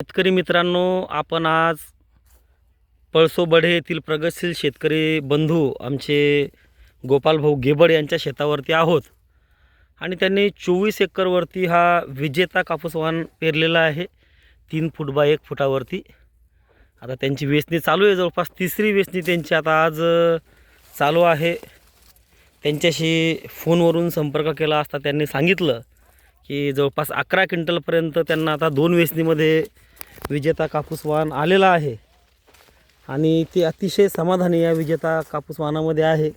शेतकरी मित्रांनो आपण आज पळसोबढे येथील प्रगतशील शेतकरी बंधू आमचे गोपालभाऊ गेबड यांच्या शेतावरती आहोत. आणि त्यांनी चोवीस एकरवरती हा विजेता कापूस वाहन पेरलेला आहे. तीन फूट बाय एक फुटावरती. आता त्यांची वेचणी चालू आहे. जवळपास तिसरी वेचणी त्यांची आता आज चालू आहे. त्यांच्याशी फोनवरून संपर्क केला असता त्यांनी सांगितलं की जवळपास अकरा क्विंटलपर्यंत त्यांना आता दोन वेचणीमध्ये विजेता कापूस वाहन आलेला आहे. आणि ते अतिशय समाधानी या विजेता कापूस वाहनामध्ये आहे.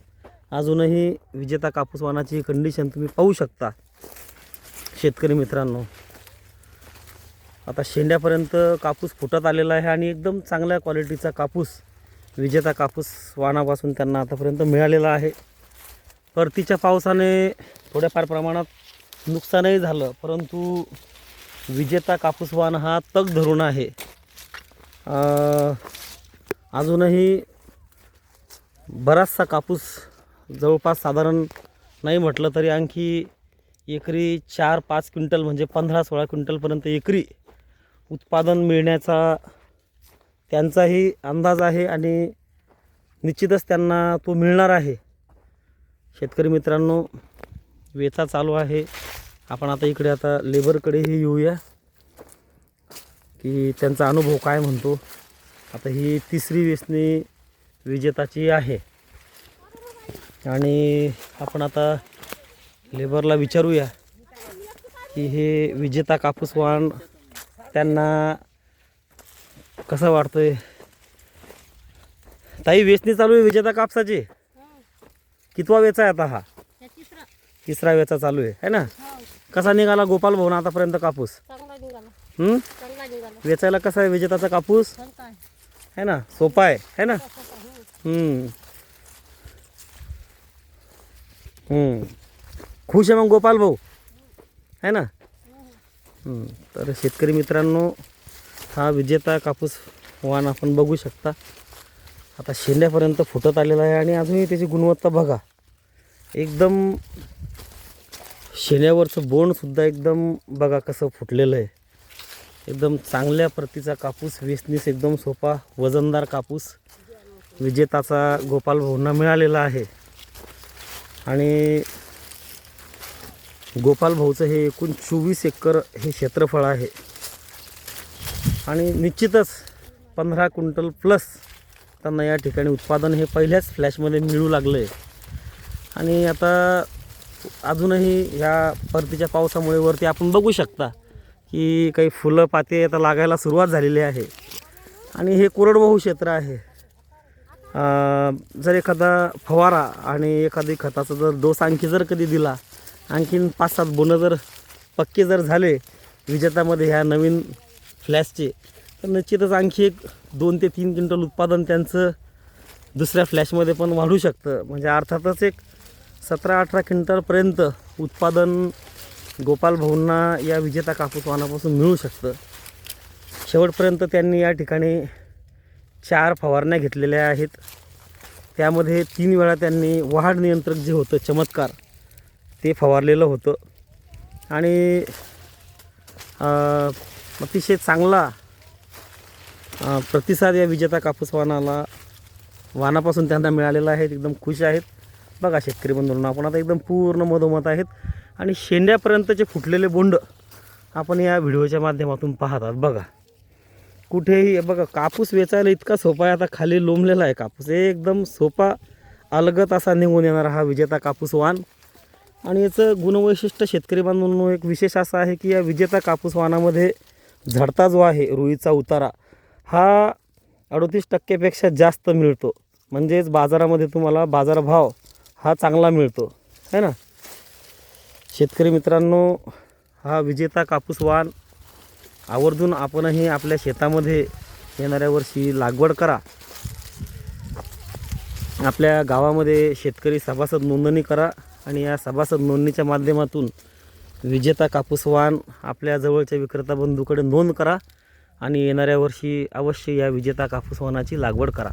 अजूनही विजेता कापूस वाहनाची कंडिशन तुम्ही पाहू शकता. शेतकरी मित्रांनो आता शेंड्यापर्यंत कापूस फुटत आलेला आहे आणि एकदम चांगल्या क्वालिटीचा कापूस विजेता कापूस वाणापासून त्यांना आतापर्यंत मिळालेला आहे. परतीच्या पावसाने थोड्याफार प्रमाणात नुकसानही झालं परंतु विजेता कापूसवान हा तग धरून आहे. अजूनही बराचसा कापूस जवळपास साधारण नाही म्हटलं तरी आणखी एकरी चार पाच क्विंटल म्हणजे पंधरा सोळा क्विंटलपर्यंत एकरी उत्पादन मिळण्याचा त्यांचाही अंदाज आहे आणि निश्चितच त्यांना तो मिळणार आहे. शेतकरी मित्रांनो वेचा चालू आहे. आपण आता इकडे आता लेबरकडेही येऊया की त्यांचा अनुभव काय म्हणतो. आता ही तिसरी वेचणी विजेताची आहे. आणि आपण आता लेबरला विचारूया की हे विजेता कापूस वाण त्यांना कसं वाटतंय? ताई वेचणी चालू आहे विजेता कापसाची? कितवा वेचा आहे आता हा? तिसरा वेचा चालू आहे है ना? हो. कसा निघाला गोपाल भाऊन आतापर्यंत कापूस? चांगला निघाला. हं? चांगला निघाला. वेचायला कसा आहे विजेताचा कापूस? आहे. है ना? सोपा आहे. है ना? आहे. हम्म. हम्म. खुश आहे मग गोपाल भाऊ? है ना? हम्म. तर शेतकरी मित्रांनो हा विजेता कापूस वाण आपण बघू शकता. आता शेंड्यापर्यंत फुटत आलेला आहे आणि अजूनही त्याची गुणवत्ता बघा. एकदम शेण्यावरचं बोंडसुद्धा एकदम बघा कसं फुटलेलं आहे. एकदम चांगल्या प्रतीचा कापूस वेसनीस एकदम सोपा वजनदार कापूस विजेताचा गोपाल भाऊंना मिळालेला आहे. आणि गोपाल भाऊचं हे एकूण चोवीस एकर हे क्षेत्रफळ आहे. आणि निश्चितच पंधरा क्विंटल प्लस त्यांना या ठिकाणी उत्पादन हे पहिल्याच फ्लॅशमध्ये मिळू लागलं आहे आणि आता अजूनही ह्या परतीच्या पावसामुळे वरती आपण बघू शकता की काही फुलं पाते आता लागायला सुरुवात झालेली आहे. आणि हे कोरडवाहू क्षेत्र आहे. जर एखादा फवारा आणि एखादी खताचा जर डोस आणखी जर कधी दिला आणखीन पाच सात बोनं जर पक्के जर झाले विजेतामध्ये ह्या नवीन फ्लॅशचे तर निश्चितच आणखी एक दोन ते तीन क्विंटल उत्पादन त्यांचं दुसऱ्या फ्लॅशमध्ये पण वाढू शकतं. म्हणजे अर्थातच एक सतरा अठरा क्विंटलपर्यंत उत्पादन गोपाल भाऊंना या विजेता कापूस वाहनापासून मिळू शकतं. शेवटपर्यंत त्यांनी या ठिकाणी चार फवारण्या घेतलेल्या आहेत. त्यामध्ये तीन वेळा त्यांनी वाढ नियंत्रक जे होतं चमत्कार ते फवारलेलं होतं. आणि अतिशय चांगला प्रतिसाद या विजेता कापूस वाहनाला वाहनापासून त्यांना मिळालेला आहे. एकदम खुश आहेत. बघा शेतकरी बंधूंना आपण आता एकदम पूर्ण मधोमत आहेत. आणि शेंड्यापर्यंतचे फुटलेले बोंड आपण या व्हिडिओच्या माध्यमातून पाहतात. बघा कुठेही बघा कापूस वेचायला इतका सोपा आहे. आता खाली लोंबलेला आहे कापूस. एकदम सोपा अलगत असा निघून येणारा हा विजेता कापूस वाण आणि याचं गुणवैशिष्ट्य शेतकरी बांधवांनो एक विशेष असा आहे की या विजेता कापूस वाणामध्ये झडता जो आहे रुईचा उतारा हा अडतीस टक्क्यापेक्षा जास्त मिळतो. म्हणजेच बाजारामध्ये तुम्हाला बाजारभाव हा चांगला मिळतो. है ना? शेतकरी मित्रांनो हा विजेता कापूस वाण आवर्जून आपणही आपल्या शेतामध्ये येणाऱ्या वर्षी लागवड करा. आपल्या गावामध्ये शेतकरी सभासद नोंदणी करा आणि या सभासद नोंदणीच्या माध्यमातून विजेता कापूस वाण आपल्या जवळच्या विक्रेता बंधूकडे नोंद करा आणि येणाऱ्या वर्षी अवश्य या विजेता कापूस वाणाची लागवड करा.